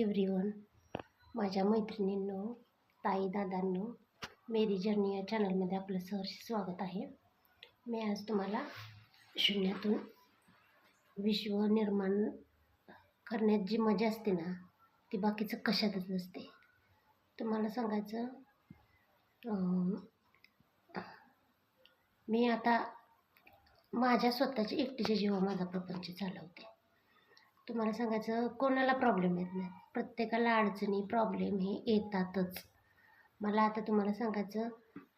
Everyone माझ्या मैत्रिणींनो ताई दादांनो मेरी जर्नी या चॅनलमध्ये आपलं सहर्ष स्वागत आहे. मी आज तुम्हाला शून्यातून विश्व निर्माण करण्यात जी मजा असते ना ती बाकीचं कशातच नसते. तुम्हाला सांगायचं मी आता माझ्या स्वतःच्या एकटीच्या जीवा माझा प्रपंच चालवते. तुम्हाला सांगायचं कोणाला प्रॉब्लेम येत नाही. प्रत्येकाला अडचणी प्रॉब्लेम हे येतातच. मला आता तुम्हाला सांगायचं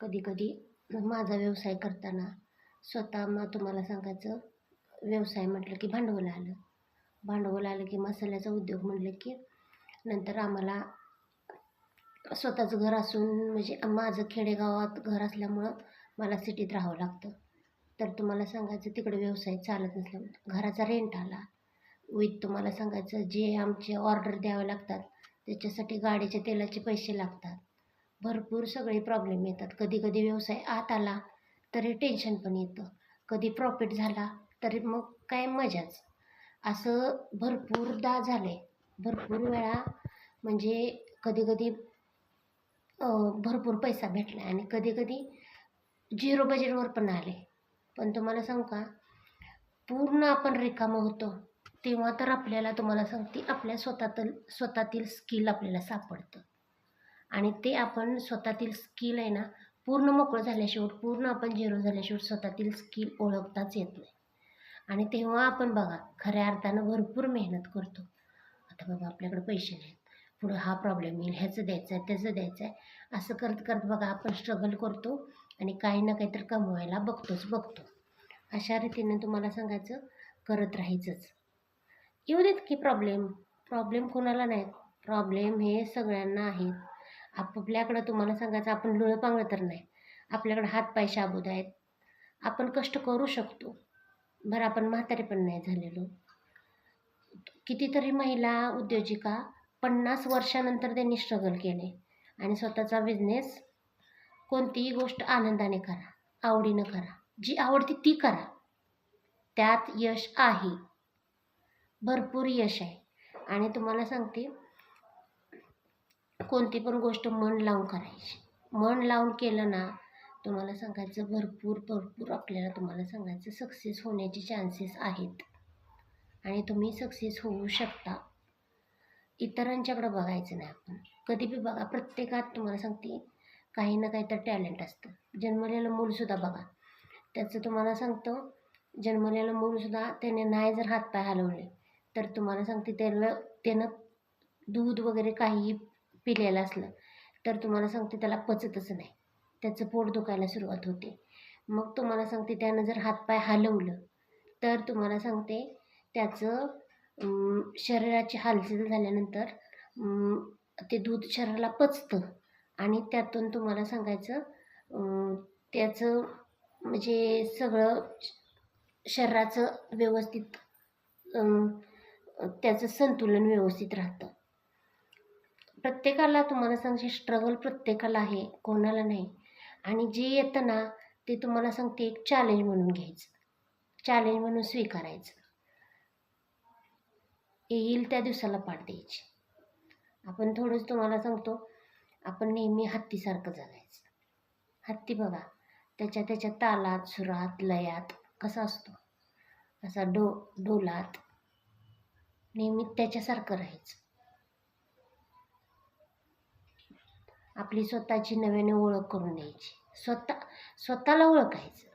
कधी कधी माझा व्यवसाय करताना स्वतः मग तुम्हाला सांगायचं व्यवसाय म्हटलं की भांडवल आलं. भांडवल आलं की मसाल्याचा उद्योग म्हटलं की नंतर आम्हाला स्वतःचं घर असून म्हणजे माझं खेडेगावात घर असल्यामुळं मला सिटीत राहावं लागतं. तर तुम्हाला सांगायचं तिकडे व्यवसाय चालत नसल्यामुळे घराचा रेंट आला. विथ तुम्हाला सांगायचं जे आमचे ऑर्डर द्यावे लागतात त्याच्यासाठी गाडीच्या तेलाचे पैसे लागतात. भरपूर सगळे प्रॉब्लेम येतात. कधी कधी व्यवसाय आत आला तरी टेन्शन पण येतं. कधी प्रॉफिट झाला तरी मग काय मजाच. असं भरपूरदा झालं आहे भरपूर वेळा म्हणजे कधी कधी भरपूर पैसा भेटला आणि कधी कधी झिरो बजेटवर पण आले पण तुम्हाला सांगू का पूर्ण आपण रिकामं होतो. तेव्हा तर आपल्याला तुम्हाला सांगते आपल्या स्वतःतल स्वतःतील स्किल आपल्याला सापडतं. आणि ते आपण स्वतःतील स्किल आहे ना पूर्ण मोकळं झाल्याशिवाय पूर्ण आपण झिरो झाल्याशिवाय स्वतःतील स्किल ओळखताच येत नाही. आणि तेव्हा आपण बघा खऱ्या अर्थानं भरपूर मेहनत करतो. आता बाबा आपल्याकडे पैसे नाहीत. पुढं हा प्रॉब्लेम येईल ह्याचं द्यायचं आहे त्याचं द्यायचं आहे असं करत करत बघा आपण स्ट्रगल करतो आणि काही ना काहीतरी कमवायला बघतोच बघतो. अशा रीतीने तुम्हाला सांगायचं करत राहायचंच. येऊ देत की प्रॉब्लेम प्रॉब्लेम कोणाला नाही प्रॉब्लेम हे सगळ्यांना आहेत. आपापल्याकडं तुम्हाला सांगायचं आपण लुळं पांगळं तर नाही. आपल्याकडं हात पाय शाबूत आहेत. आपण कष्ट करू शकतो. बरं आपण म्हातारे पण नाही झालेलो. कितीतरी महिला उद्योजिका पन्नास वर्षानंतर त्यांनी स्ट्रगल केले. आणि स्वतःचा बिझनेस कोणतीही गोष्ट आनंदाने करा आवडीनं करा. जी आवडती ती करा. त्यात यश आहे. भरपूर यश आहे. आणि तुम्हाला सांगते कोणती पण गोष्ट मन लावून करायची. मन लावून केलं ना तुम्हाला सांगायचं भरपूर भरपूर आपल्याला तुम्हाला सांगायचं सक्सेस होण्याचे चान्सेस आहेत. आणि तुम्ही सक्सेस होऊ शकता. इतरांच्याकडं बघायचं नाही आपण. कधी बी बघा प्रत्येकात तुम्हाला सांगते काही ना काही तर टॅलेंट असतं. जन्मलेलं मूलसुद्धा बघा. त्याचं तुम्हाला सांगतो जन्मलेलं मूलसुद्धा त्याने नाही जर हातपाय हलवले तर तुम्हाला सांगते त्याला त्यानं दूध वगैरे काहीही पिलेलं असलं तर तुम्हाला सांगते त्याला पचतच नाही. त्याचं पोट दुखायला सुरुवात होते. मग तुम्हाला सांगते त्यानं जर हातपाय हलवलं तर तुम्हाला सांगते त्याचं शरीराची हालचाल झाल्यानंतर ते दूध शरीराला पचतं. आणि त्यातून तुम्हाला सांगायचं त्याचं म्हणजे सगळं शरीराचं व्यवस्थित त्याचं संतुलन व्यवस्थित राहतं. प्रत्येकाला तुम्हाला सांगते स्ट्रगल प्रत्येकाला आहे कोणाला नाही. आणि जे येतं ना ते तुम्हाला सांगते एक चॅलेंज म्हणून घ्यायचं. चॅलेंज म्हणून स्वीकारायचं. येईल त्या दिवसाला पाठ द्यायची. आपण थोडंच तुम्हाला सांगतो आपण नेहमी हत्तीसारखं जगायचं. हत्ती बघा त्याच्या त्याच्या तालात सुरात लयात कसा असतो? असा डो डोलात नेहमी त्याच्यासारखं राहायचं. आपली स्वतःची नव्याने ओळख करून द्यायची. स्वतः स्वतःला ओळखायचं.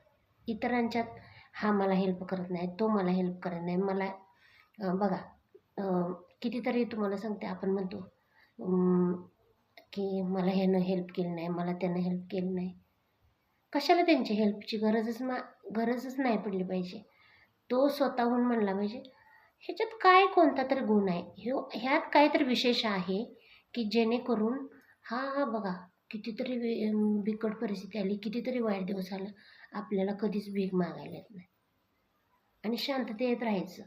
इतरांच्यात हा मला हेल्प करत नाही तो मला हेल्प करत नाही मला बघा कितीतरी तुम्हाला सांगते आपण म्हणतो की मला ह्यानं हेल्प केलं नाही मला त्यानं हेल्प केलं नाही. कशाला त्यांची हेल्पची गरजच मा गरजच नाही पडली पाहिजे. तो स्वतःहून म्हणला पाहिजे ह्याच्यात काय कोणता तरी गुण आहे? ह्यो ह्यात काहीतरी विशेष आहे की जेणेकरून हा हा बघा कितीतरी बिकट परिस्थिती आली कितीतरी वाईट दिवस आला आपल्याला कधीच भीक मागायला येत नाही. आणि शांततेत राहायचं.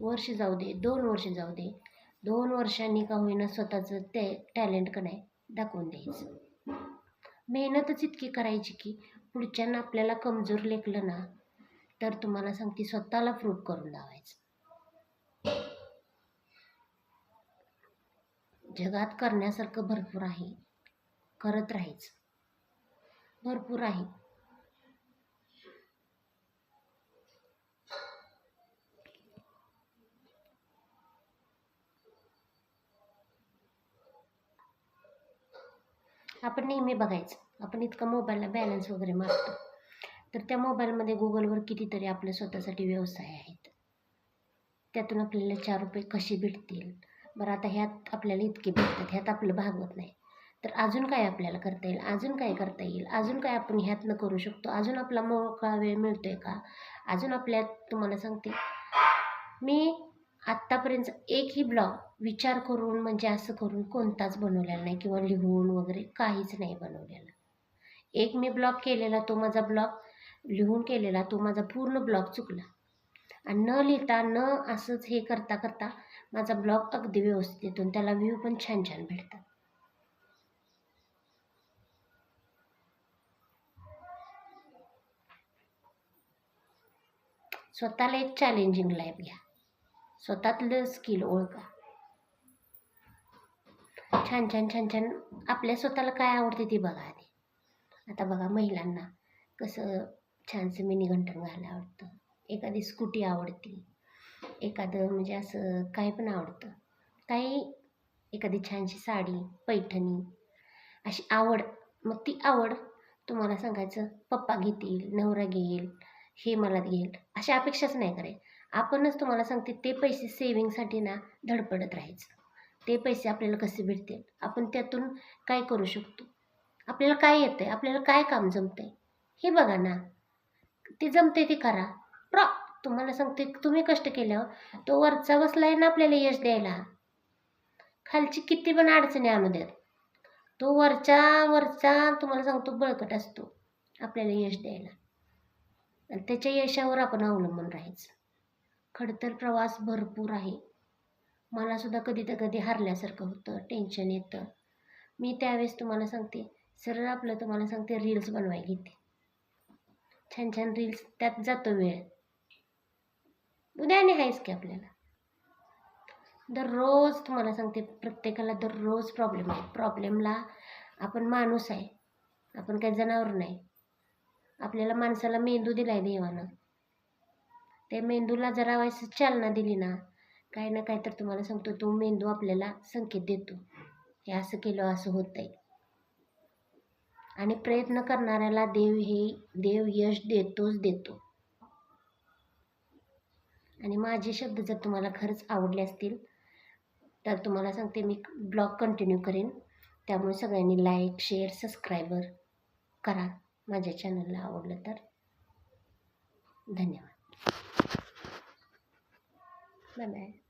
वर्ष जाऊ दे दोन वर्ष जाऊ दे दोन वर्षांनी का होईना स्वतःचं ते टॅलेंट का नाही दाखवून द्यायचं. मेहनतच इतकी करायची की पुढच्यांना आपल्याला कमजोर लेखलं ना तर तुम्हाला सांगते स्वतःला प्रूव्ह करून लावायचं. जगात करण्यासारखं भरपूर आहे. करत राहायचं. भरपूर आहे. आपण नेहमी बघायचं. आपण इतका मोबाईलला बॅलन्स वगैरे मारतो. तर त्या मोबाईलमध्ये गुगलवर कितीतरी आपल्या स्वतःसाठी व्यवसाय आहेत. त्यातून आपल्याला चार रुपये कसे भेटतील? बरं आता ह्यात आपल्याला इतके भेटतात ह्यात आपलं भागवत नाही. तर अजून काय आपल्याला करता येईल? अजून काय करता येईल? अजून काय आपण ह्यातनं करू शकतो? अजून आपला मोकळा वेळ मिळतो आहे का? अजून आपल्यात तुम्हाला सांगते. मी आत्तापर्यंत एकही ब्लॉग विचार करून म्हणजे असं करून कोणताच बनवलेला नाही किंवा लिहून वगैरे काहीच नाही बनवलेला. एक मी ब्लॉग केलेला तो माझा ब्लॉग लिहून केलेला तो माझा पूर्ण ब्लॉग चुकला. आणि न लिहिता न असंच हे करता करता माझा ब्लॉग अगदी व्यवस्थित येतो त्याला व्ह्यू पण छान छान भेटतात. स्वतःला एक चॅलेंजिंग लाईफ घ्या. स्वतःतलं स्किल ओळखा. छान छान छान छान आपल्या स्वतःला काय आवडते ती बघा आधी. आता बघा महिलांना कसं छानसं मिनी घंटण घालायला आवडतं एखादी स्कूटी आवडते एखादं म्हणजे असं काही पण आवडतं. काही एखादी छानशी साडी पैठणी अशी आवड मग ती आवड तुम्हाला सांगायचं पप्पा घेतील नवरा घेईल हे मला घेईल अशा अपेक्षाच नाही कराय आपणच तुम्हाला सांगते ते पैसे सेविंगसाठी ना धडपडत राहायचं. ते पैसे आपल्याला कसे भेटतील? आपण त्यातून काय करू शकतो? आपल्याला काय येतं आहे आपल्याला काय काम जमतं आहे हे बघा ना. ते जमते ते करा. प्रॉ तुम्हाला सांगते तुम्ही कष्ट केल्यावर तो वरचा बसला आहे ना आपल्याला यश द्यायला. खालची किती पण अडचणी आणू द्यात तो वरच्या वरचा तुम्हाला सांगतो बळकट असतो आपल्याला यश द्यायला. आणि त्याच्या यशावर आपण अवलंबून राहायचं. खडतर प्रवास भरपूर आहे. मला सुद्धा कधी तर कधी हरल्यासारखं होतं टेन्शन येतं. मी त्यावेळेस तुम्हाला सांगते सरळ आपलं तुम्हाला सांगते रील्स बनवायला घेते. छान छान रील्स त्यात जातो वेळ. उद्याने आहेच की आपल्याला? दररोज तुम्हाला सांगते प्रत्येकाला दररोज प्रॉब्लेम आहे. प्रॉब्लेमला आपण माणूस आहे. आपण काही जनावर नाही. आपल्याला माणसाला मेंदू दिला आहे देवानं. त्या मेंदूला जरा वयस चालना दिली ना काही ना काही तर तुम्हाला सांगतो तो मेंदू आपल्याला संकेत देतो. हे असं केलं असं होत आहे आणि प्रयत्न करणाऱ्याला देव हे देव यश देतोच देतो. आणि माझे शब्द जर तुम्हाला खरंच आवडले असतील तर तुम्हाला सांगते मी ब्लॉग कंटिन्यू करेन. त्यामुळे सगळ्यांनी लाईक शेअर सबस्क्रायबर करा. माझ्या चॅनलला आवडलं तर. धन्यवाद. Bye bye